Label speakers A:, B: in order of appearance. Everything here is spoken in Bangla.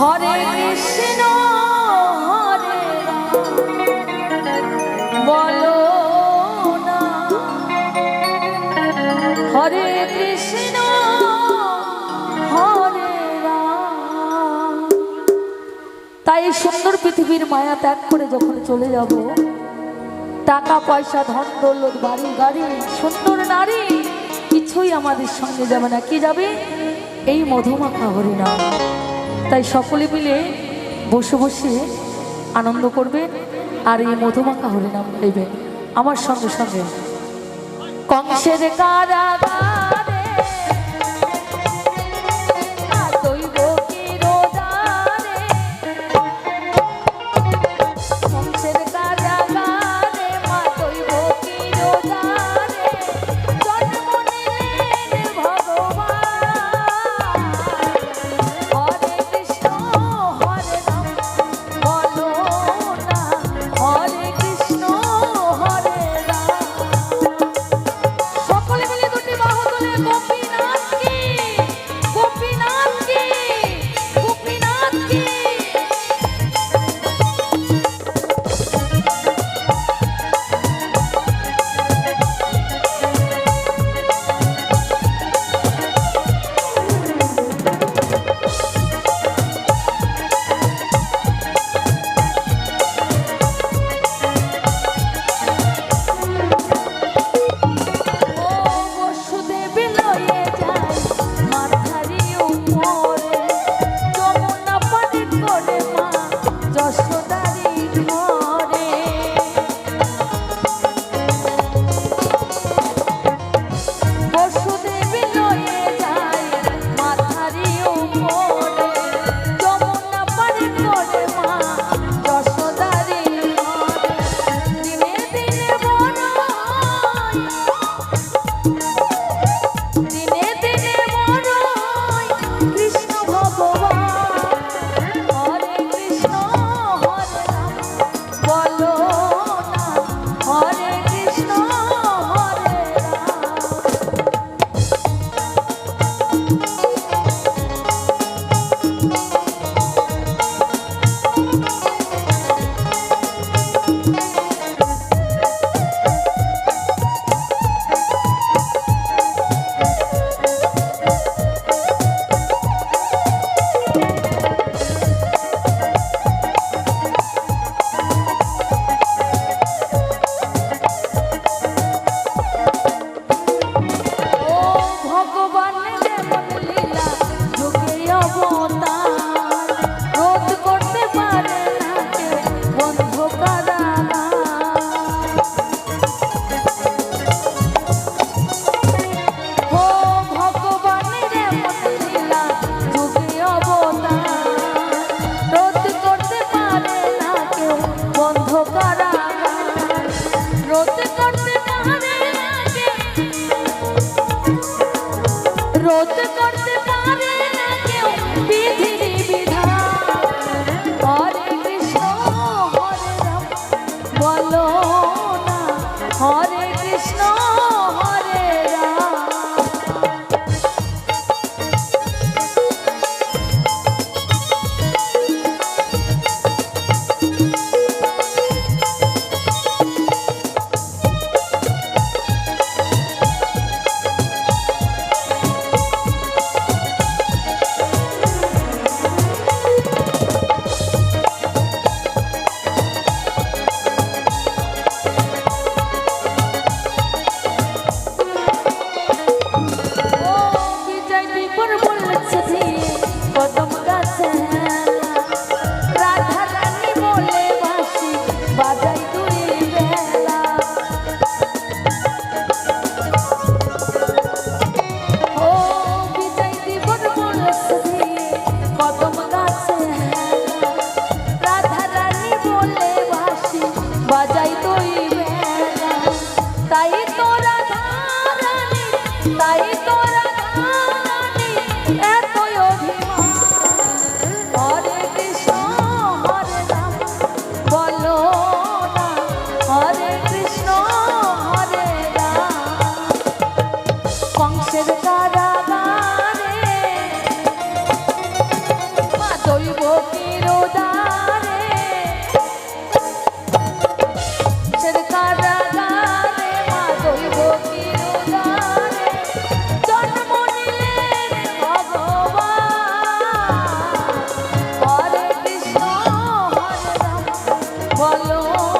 A: হরে কৃষ্ণ, হরে বলো না। হরে কৃষ্ণ, হরে তাই এই সুন্দর পৃথিবীর মায়া ত্যাগ করে যখন চলে যাব, টাকা, পয়সা, ধন, দৌলত, বাড়ি, গাড়ি, সুন্দর নারী, কিছুই আমাদের সঙ্গে যাবে না। কি যাবে? এই মধুমাখা হরিনাম। তাই সকলে মিলে বসে বসে আনন্দ করবে আর এই মধুমাখা হরিনাম গাইবে। আমার সঙ্গে সঙ্গে। কংসের কারাগার রোদ Jai Jai Purmur ভালো